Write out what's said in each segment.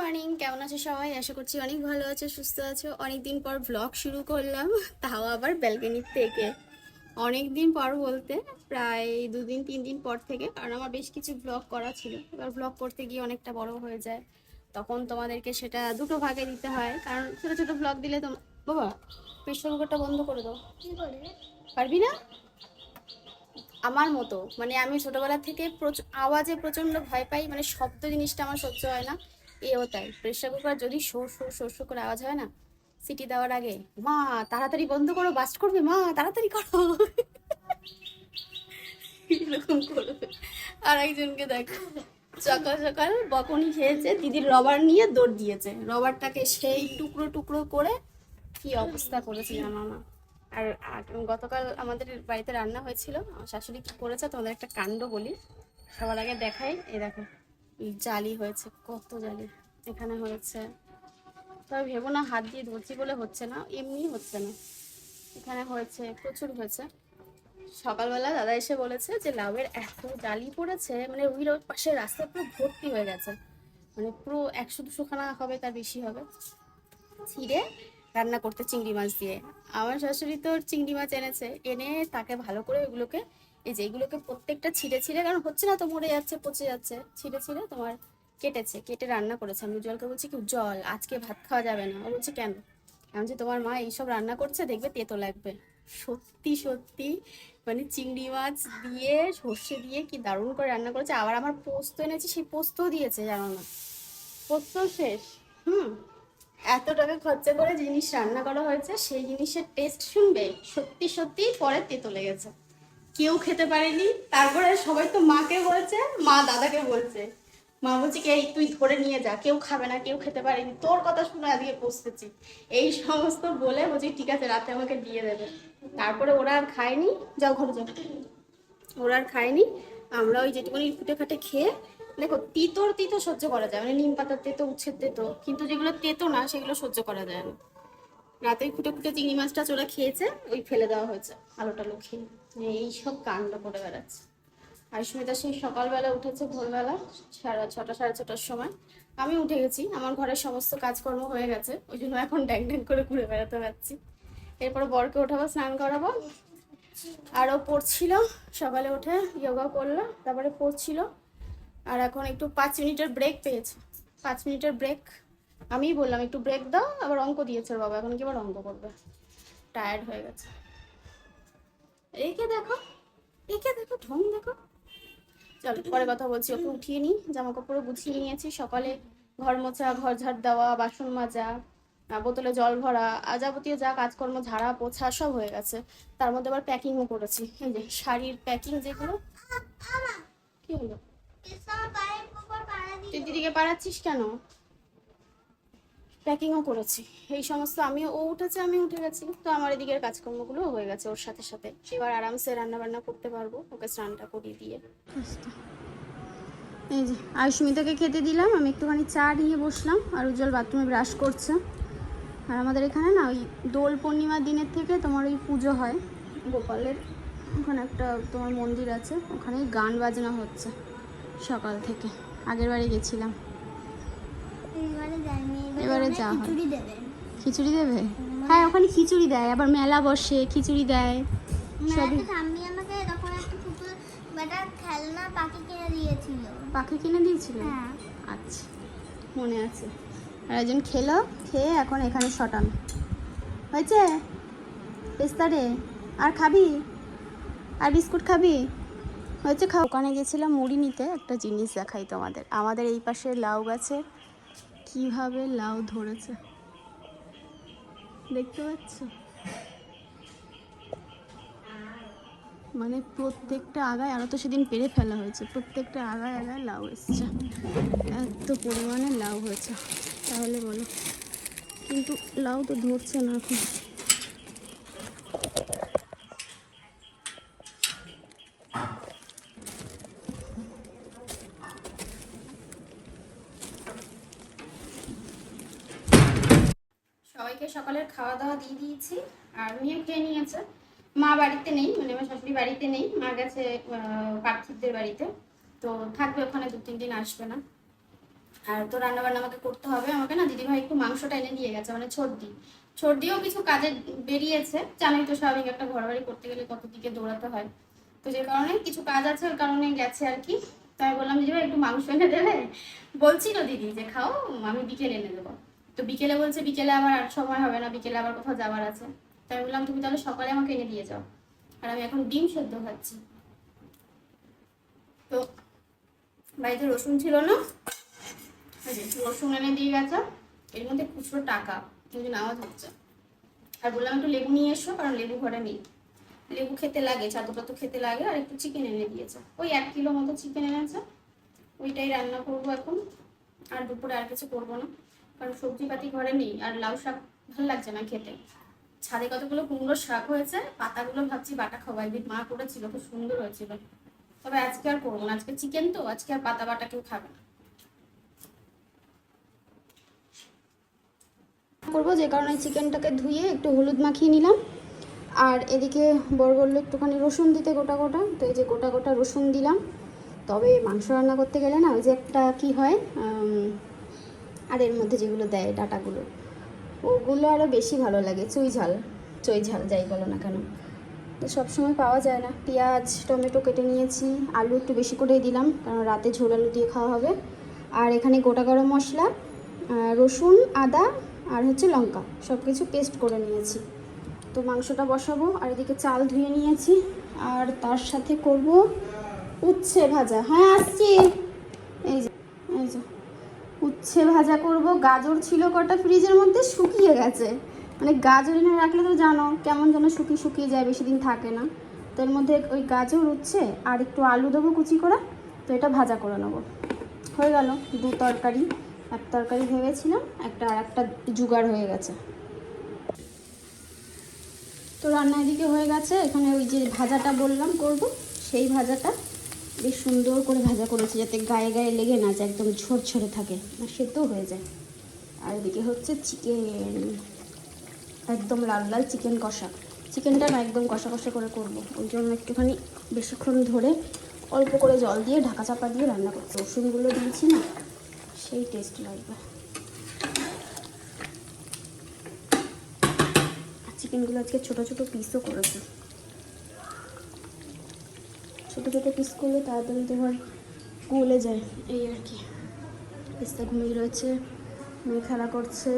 Morning কেমন আছো সবাই? আশা করছি অনেক ভালো আছো সুস্থ আছো। অনেক দিন পর ব্লগ শুরু করলাম তাও আবার ব্যালকনির থেকে। অনেক দিন পর বলতে প্রায় দুদিন তিন দিন পর থেকে কারণ আমার বেশ কিছু ব্লগ করা ছিল। এবার ব্লগ করতে গিয়ে অনেকটা বড় হয়ে যায়। তখন তোমাদেরকে সেটা দুটো ভাগে দিতে হয়। কারণ ছোটো ছোটো ব্লগ দিলে তো বাবা প্রেশার কুকারটা বন্ধ করে দাও। পারবি না? আমার মতো মানে আমি ছোটবেলা থেকে আওয়াজে প্রচণ্ড ভয় পাই মানে শব্দ জিনিসটা আমার সহ্য হয় না। এও তাই। প্রেশার কুকার যদি শোর শোর শোর শোর করে আওয়াজ হয় না, সিটি দেওয়ার আগে, মা, তাড়াতাড়ি বন্ধ করো বাস্ট করবে, মা, তাড়াতাড়ি করো। এরকম করবে। আর একজনকে দেখো, সকাল সকাল বকনি খেয়েছে, দিদির রবার নিয়ে দৌড় দিয়েছে। রবারটাকে সেই টুকরো টুকরো করে কি অবস্থা করেছে জানো না। আর গতকাল আমাদের বাড়িতে রান্না হয়েছিল শাশুড়ি কি করেছে, তোমাদের একটা কাণ্ড বলি, সবার আগে দেখাই, এই দেখো। জালি হয়েছে, কত জালি এখানে হয়েছে। তবে ভেবো না, হাত দিয়ে ধরছি বলে হচ্ছে না, এমনি হচ্ছে না। এখানে হয়েছে, প্রচুর হয়েছে। সকালবেলা দাদা এসে বলেছে যে লাউয়ের এত জালি পড়েছে মানে রোড পাশে রাস্তা পুরো ভর্তি হয়ে গেছে। মানে পুরো একশো দুশো খানা হবে, তার বেশি হবে। ছিঁড়ে রান্না করতে চিংড়ি মাছ দিয়ে। আমার শাশুড়ি তো চিংড়ি মাছ এনেছে, এনে তাকে ভালো করে ওইগুলোকে এই যে এগুলোকে প্রত্যেকটা ছিঁড়ে ছিঁড়ে, কারণ হচ্ছে না তো মরে যাচ্ছে, পচে যাচ্ছে, ছিঁড়ে ছিঁড়ে তোমার কেটেছে, কেটে রান্না করেছে। আমি জলকে বলছি কি জল আজকে ভাত খাওয়া যাবে না। ও বলছে, কেন? আমি যে তোমার মা এইসব রান্না করছে, দেখবে তেতো লাগবে। সত্যি সত্যি মানে চিংড়ি মাছ দিয়ে, সর্ষে দিয়ে কি দারুণ করে রান্না করেছে। আবার আমার পোস্ত এনেছি, সেই পোস্তও দিয়েছে, জানো না? পোস্ত শেষ। হুম, এত টাকা খরচা করে জিনিস রান্না করা হয়েছে, সেই জিনিসের টেস্ট শুনবে। সত্যি সত্যি পরে তেতো লেগেছে। কেউ খেতে পারেনি। তারপরে সবাই তো মাকে বলছে, মা দাদাকে বলছে। মা বলছে কি, এই তুই ধরে নিয়ে যা, কেউ খাবে না, কেউ খেতে পারেনি। তোর কথা শুনে আজকে পৌঁছেছি। এই সমস্ত বলে বলছি, ঠিক আছে, রাতে আমাকে দিয়ে দেবে। তারপরে ওরা আর খায়নি। যাও ঘরে যাও। ওরা আর খায়নি। আমরা ওই যেটুকুনি ফুটে খাটে খেয়ে, দেখো, তিতোর তিতো সহ্য করা যায় মানে নিম পাতার তেতো, উচ্ছের তেতো। কিন্তু যেগুলো তেতো না, সেগুলো সহ্য করা যায় না। রাতে খুঁটে ফুটে চিংড়ি মাছটা চোরা খেয়েছে, ওই ফেলে দেওয়া হয়েছে আলো টালো খেয়ে। এইসব কাণ্ড করে বেড়াচ্ছে। আর সুমিতা সেই সকালবেলা উঠেছে ভোরবেলা, সাড়ে ছটা, সাড়ে ছটার সময়। আমি উঠে গেছি, আমার ঘরের সমস্ত কাজকর্ম হয়ে গেছে, ওই জন্য এখন ড্যাং ড্যাং করে ঘুরে বেড়াতে পারছি এরপর বরকে ওঠাবো, স্নান করাবো। আরও পড়ছিল, সকালে উঠে যোগা করল, তারপরে পড়ছিল। আর এখন একটু পাঁচ মিনিটের ব্রেক পেয়েছে। পাঁচ মিনিটের ব্রেক আমিই বললাম একটু ব্রেক দাও আবার অঙ্ক দিয়েছে বাবা এখন কি আবার অঙ্ক করবে? টায়ার্ড হয়ে গেছে। একে দেখো একে দেখো ঢং দেখো। চলো পরে কথা বলছি ওকে উঠিয়ে নিই জামা কাপড় গুছিয়ে নিয়েছি সকালে ঘর মোছা ঘর ঝাড় দেওয়া বাসন মাজা বোতলে জল ভরা যাবতীয় যা কাজকর্ম ঝাড়া পোছা সব হয়ে গেছে। তার মধ্যে আবার প্যাকিংও করেছি। এই যে শাড়ির প্যাকিং যেগুলো কি হলো? তুই দিদিকে পাঠাচ্ছিস কেন? প্যাকিংও করেছি। এই সমস্ত আমি ও উঠেছে আমি উঠে গেছি। তো আমার এদিকের কাজকর্মগুলো হয়ে গেছে ওর সাথে সাথে। এবার আরামসে রান্না বান্না করতে পারব, ওকে স্নানটা করিয়ে দিয়ে। এই যে, আয়ুষ্মিতাকে খেতে দিলাম, আমি একটুখানি চা নিয়ে বসলাম, আর উজ্জ্বল বাথরুমে ব্রাশ করছে। আর আমাদের এখানে না ওই দোল পূর্ণিমার দিনের থেকে তোমার ওই পুজো হয়। গোপালের ওখানে একটা তোমার মন্দির আছে ওখানে গান বাজনা হচ্ছে সকাল থেকে। আগের বারে গেছিলাম। এবারে যা খিচুড়ি দেবে। হ্যাঁ ওখানে খিচুড়ি দেয় আবার মেলা বসে খিচুড়ি দেয়। সবই মেলাতে আমাকে তখন একটা পুতুল বেটা খেলনা পাখি কিনে দিয়েছিল। পাখি কিনে দিয়েছিল? হ্যাঁ। আচ্ছা মনে আছে। আর একজন খেলো খেয়ে এখন এখানে শটান। হয়েছে? পেস্তা রে আর খাবি? আর বিস্কুট খাবি? হয়েছে খাও। ওখানে গেছিলাম মুড়ি নিতে একটা জিনিস দেখাই তোমাদের। আমাদের এই পাশে লাউ গাছে কীভাবে লাউ ধরেছে? দেখতে পাচ্ছ? মানে প্রত্যেকটা আগায় আরও তো সেদিন পেরে ফেলা হয়েছে, প্রত্যেকটা আগায় আগায় লাউ এসছে। এত পরিমাণে লাউ হয়েছে, তাহলে বলো। কিন্তু লাউ তো ধরছে না এখন। সবাইকে সকালের খাওয়া দাওয়া দিয়ে দিয়েছি। আর উনিও খেয়ে নিয়েছে। মা বাড়িতে নেই মানে আমার শাশুড়ি বাড়িতে নেই মা গেছে পার্থিবদের বাড়িতে। তো থাকবে ওখানে, দু, তিন দিন আসবে না। আর তো রান্না বান্না আমাকে করতে হবে। আমাকে না দিদিভাই একটু মাংসটা এনে দিয়ে গেছে মানে ছর্দি। ছর্দিও কিছু কাজে বেরিয়েছে। জানোই তো স্বাভাবিক একটা ঘর বাড়ি করতে গেলে কত দিকে দৌড়াতে হয়। তো যে কারণে কিছু কাজ আছে ওই কারণে গেছে আর কি। তাই বললাম, দিদিভাই, একটু মাংস এনে দেবে? বলছিল দিদি যে, খাও, আমি বিকেলে এনে দেবো। তো বিকেলে বলছে, বিকেলে আবার আর সময় হবে না, বিকেলে আবার কোথাও যাবার আছে। তাই বললাম, তুমি তাহলে সকালে আমাকে এনে দিয়ে যাও। আর আমি এখন ডিম সেদ্ধ খাচ্ছি। তো বাড়িতে রসুন ছিল না রসুন এনে দিয়ে গেছে। এর মধ্যে খুচরো টাকা, কিন্তু নামাজ হচ্ছে। আর বললাম, একটু লেবু নিয়ে এসো, কারণ লেবু ঘরে নেই। লেবু খেতে লাগে চাদরটা তো খেতে লাগে, আর একটু চিকেন এনে দিয়েছে। ওই এক কিলো মতো চিকেন এনেছে। ওইটাই রান্না করব এখন। আর দুপুরে আর কিছু করব না। কারণ সবজি পাতি ঘরে নেই, আর লাউ শাক ভালো লাগছে না খেতে। ছাদে কতগুলো কুমড়োর শাক হয়েছে, পাতাগুলো ভাবছি বাটা খাব একদিন মা করেছিল, খুব সুন্দর হয়েছিল। তবে আজকে আর করব না, আজকে চিকেন তো, আজকে আর পাতা বাটা কেউ খাবে না। করব, যে কারণে চিকেনটাকে ধুয়ে একটু হলুদ মাখিয়ে নিলাম। আর এদিকে বড় বলল, একটুখানি রসুন দিতে গোটা গোটা। তো এই যে গোটা গোটা রসুন দিলাম। তবে মাংস রান্না করতে গেলে না, ওই যে একটা কি হয় আর এর মধ্যে যেগুলো দেয় ডাটাগুলো, ওগুলো আরও বেশি ভালো লাগে। চুই ঝাল, চই ঝাল যাই বলো না কেন। তো সবসময় পাওয়া যায় না। পেঁয়াজ, টমেটো কেটে নিয়েছি, আলু একটু বেশি করেই দিলাম, কারণ রাতে ঝোল আলু দিয়ে খাওয়া হবে। আর এখানে গোটা গরম মশলা রসুন, আদা আর হচ্ছে লঙ্কা সব কিছু পেস্ট করে নিয়েছি। তো মাংসটা বসাবো, আর এদিকে চাল ধুয়ে নিয়েছি। আর তার সাথে করব উচ্ছে ভাজা। হ্যাঁ আসছি। উচ্ছে ভাজা করব, গাজর ছিল কটা ফ্রিজের মধ্যে শুকিয়ে গেছে। মানে গাজর এনে রাখলে তো জানো কেমন যেন শুকিয়ে শুকিয়ে যায়, বেশি দিন থাকে না। তো এর মধ্যে ওই গাজর উচ্ছে আর একটু আলু দেবো কুচি করে, তো এটা ভাজা করে নেব। হয়ে গেল দু তরকারি, এক তরকারি ভেবেছিলাম, একটা আর একটা জোগাড় হয়ে গেছে। তো রান্না এদিকে হয়ে গেছে, এখানে ওই যে ভাজাটা বললাম করব, সেই ভাজাটা বেশ সুন্দর করে ভাজা করেছি, যাতে গায়ে গায়ে লেগে না যায়, একদম ঝরঝরে থাকে। আর সেদ্ধ হয়ে যায়। আর এদিকে হচ্ছে চিকেন একদম লাল লাল চিকেন কষা। চিকেনটা না একদম কষা কষা করে করব। ওই জন্য একটুখানি বেশিক্ষণ ধরে অল্প করে জল দিয়ে ঢাকা চাপা দিয়ে রান্না করতে। রসুনগুলো দিয়েছি না, সেই টেস্ট লাগবে। চিকেনগুলো আজকে ছোটো ছোটো পিসও করেছি। ছোটো ছোটো পিস করলে তাড়াতাড়ি তোমার গলে যায় এই আর কি। পিস্তা ঘুমিয়ে রয়েছে মেয়ে খেলা করছে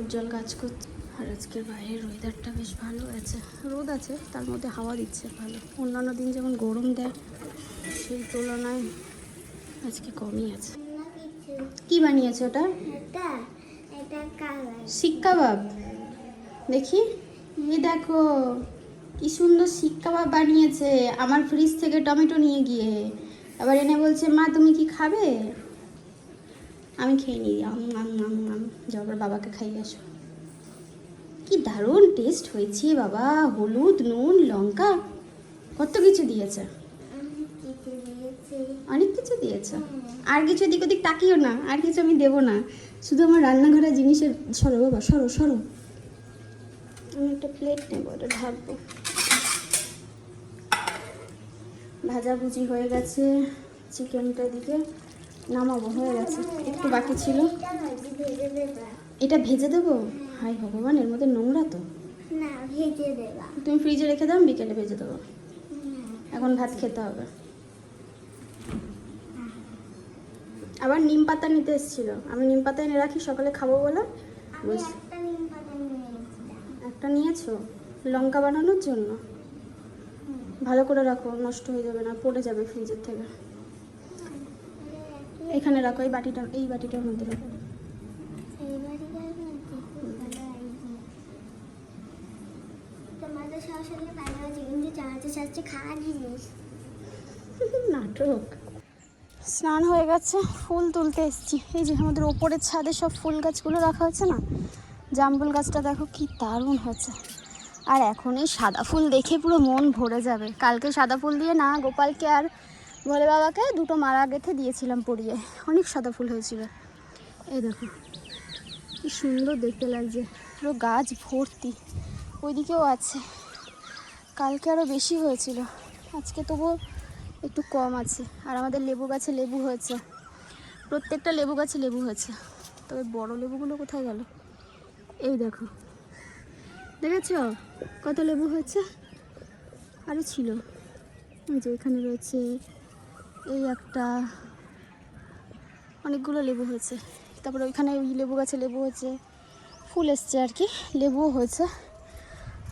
উজ্জ্বল কাজ করছে। আর আজকে বাইরের ওয়েদারটা বেশ ভালো আছে রোদ আছে তার মধ্যে হাওয়া দিচ্ছে ভালো। অন্যান্য দিন যেমন গরম দেয় সেই তুলনায় আজকে কমই আছে। কি বানিয়েছে ওটা? এটা এটা কালার। শিক কাবাব দেখি। এই দেখো কি সুন্দর শিক কাবাব বানিয়েছে, আমার ফ্রিজ থেকে টমেটো নিয়ে গিয়ে। আবার এনে বলছে, মা, তুমি কি খাবে? আমি খেয়ে নিই যাবার বাবাকে খাইয়ে আসো। কি দারুণ টেস্ট হয়েছে বাবা, হলুদ, নুন, লঙ্কা, কত কিছু দিয়েছে। অনেক কিছু দিয়েছে। আর কিছু এদিক ওদিক তাকিও না, আর কিছু আমি দেবো না। শুধু আমার রান্নাঘরের জিনিসের সরো বাবা, সরো সরো। আমি একটা প্লেট নেব, ওটা ঢাকবো। ভাজাভুজি হয়ে গেছে চিকেনটা দিকে নামাবো হয়ে গেছে। একটু বাকি ছিল। এটা ভেজে দেবা? হাই ভগবান এর মধ্যে নোংরা তো। তুমি ফ্রিজে রেখে দাও বিকেলে ভেজে দেবো। এখন ভাত খেতে হবে। আবার নিম পাতা নিতে এসেছিল। আমি নিম পাতা এনে রাখি সকালে খাব বলে। একটা নিয়েছো? লঙ্কা বানানোর জন্য? ভালো করে রাখো নষ্ট হয়ে যাবে না পড়ে যাবে ফ্রিজের থেকে। এখানে রাখো এই বাটিটা এই বাটিটার মধ্যে রাখো। নাটক। স্নান হয়ে গেছে ফুল তুলতে এসেছি। এই যে আমাদের ওপরের ছাদে সব ফুল গাছগুলো রাখা হচ্ছে না? জামরুল গাছটা দেখো কি দারুণ হচ্ছে আর এখন এই সাদা ফুল দেখে পুরো মন ভরে যাবে। কালকে সাদা ফুল দিয়ে না গোপালকে আর ভোলে বাবাকে দুটো মারা গেঁথে দিয়েছিলাম পরিয়ে। অনেক সাদা ফুল হয়েছিল। এই দেখো, কি সুন্দর দেখতে লাগছে। পুরো গাছ ভর্তি। ওইদিকেও আছে। কালকে আরও বেশি হয়েছিল। আজকে তবুও একটু কম আছে। আর আমাদের লেবু গাছে লেবু হয়েছে। প্রত্যেকটা লেবু গাছে লেবু হয়েছে। তবে বড় লেবুগুলো কোথায় গেল? এই দেখো। দেখেছ? কত লেবু হয়েছে? আরও ছিল। এই যে এখানে রয়েছে এই একটা অনেকগুলো লেবু হয়েছে। তারপরে ওইখানে ওই লেবু গাছে লেবু হয়েছে। ফুল এসছে আর কি। লেবুও হয়েছে।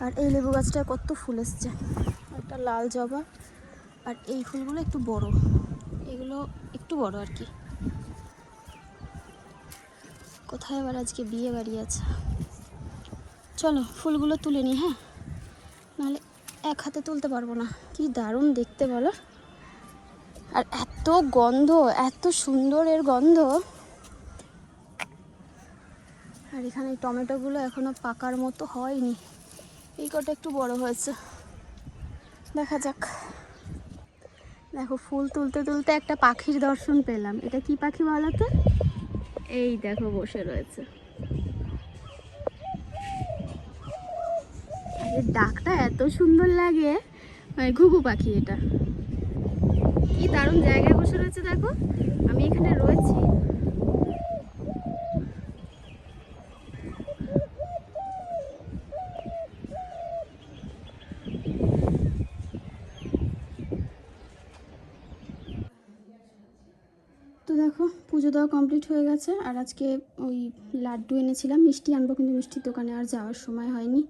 আর এই লেবু গাছটা কত ফুল এসছে। একটা লাল জবা। আর এই ফুলগুলো একটু বড়। এগুলো একটু বড় আর কি। কোথায় আবার আজকে বিয়ে বাড়ি আছে? চলো, ফুলগুলো তুলে নিই হ্যাঁ? নাহলে এক হাতে তুলতে পারব না। কি দারুণ দেখতে, বলো। আর এত গন্ধ, এত সুন্দর এর গন্ধ। আর এখানে টমেটোগুলো এখনও পাকার মতো হয়নি। এই কটা একটু বড় হয়েছে। দেখা যাক। দেখো, ফুল তুলতে তুলতে একটা পাখির দর্শন পেলাম। এটা কি পাখি বলো তো? এই দেখো, বসে রয়েছে। এর ডাকটা এত সুন্দর লাগে। মানে ঘুঘু পাখি এটা। কি দারুণ জায়গায় বসে রয়েছে দেখো। আমি এখানে রয়েছি। তো দেখো, পুজো দেওয়া কমপ্লিট হয়ে গেছে। আর আজকে ওই লাড্ডু এনেছিলাম। মিষ্টি আনব কিন্তু মিষ্টির দোকানে আর যাওয়ার সময় হয়নি।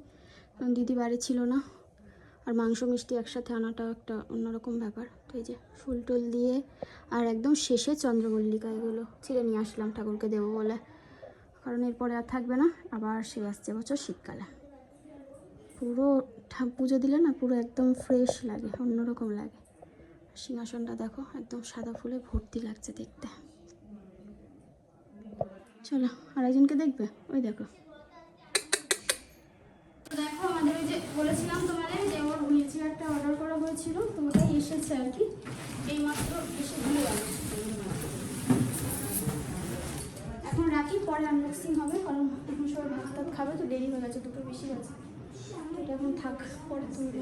দিদি বাড়ি ছিল না। আর মাংস মিষ্টি একসাথে আনাটাও একটা অন্যরকম ব্যাপার। তো এই যে ফুল টুল দিয়ে আর একদম শেষে চন্দ্রমল্লিকা এগুলো ছিঁড়ে নিয়ে আসলাম ঠাকুরকে দেবো বলে। কারণ এরপরে আর থাকবে না, আবার সে আসছে বছর শীতকালে। পুরো পুজো দিলে না পুরো একদম ফ্রেশ লাগে, অন্যরকম লাগে। সিংহাসনটা দেখো, একদম সাদা ফুলে ভর্তি লাগছে দেখতে। চলো আর একজনকে দেখবে? ওই দেখো আমাদের ওই যে বলেছিলাম তোমাদের যে ওর হুইল চেয়ারটা অর্ডার করা হয়েছিল তো এসেছে আর কি, এইমাত্র এসে দিয়ে গেল এখন রাখি, পরে আনবক্সিং হবে, কারণ এখন সবাই ভাত খাবে, তো দেরি হয়ে গেছে দুটো বেশি গেছে এটা এখন থাক, পরে তুলবে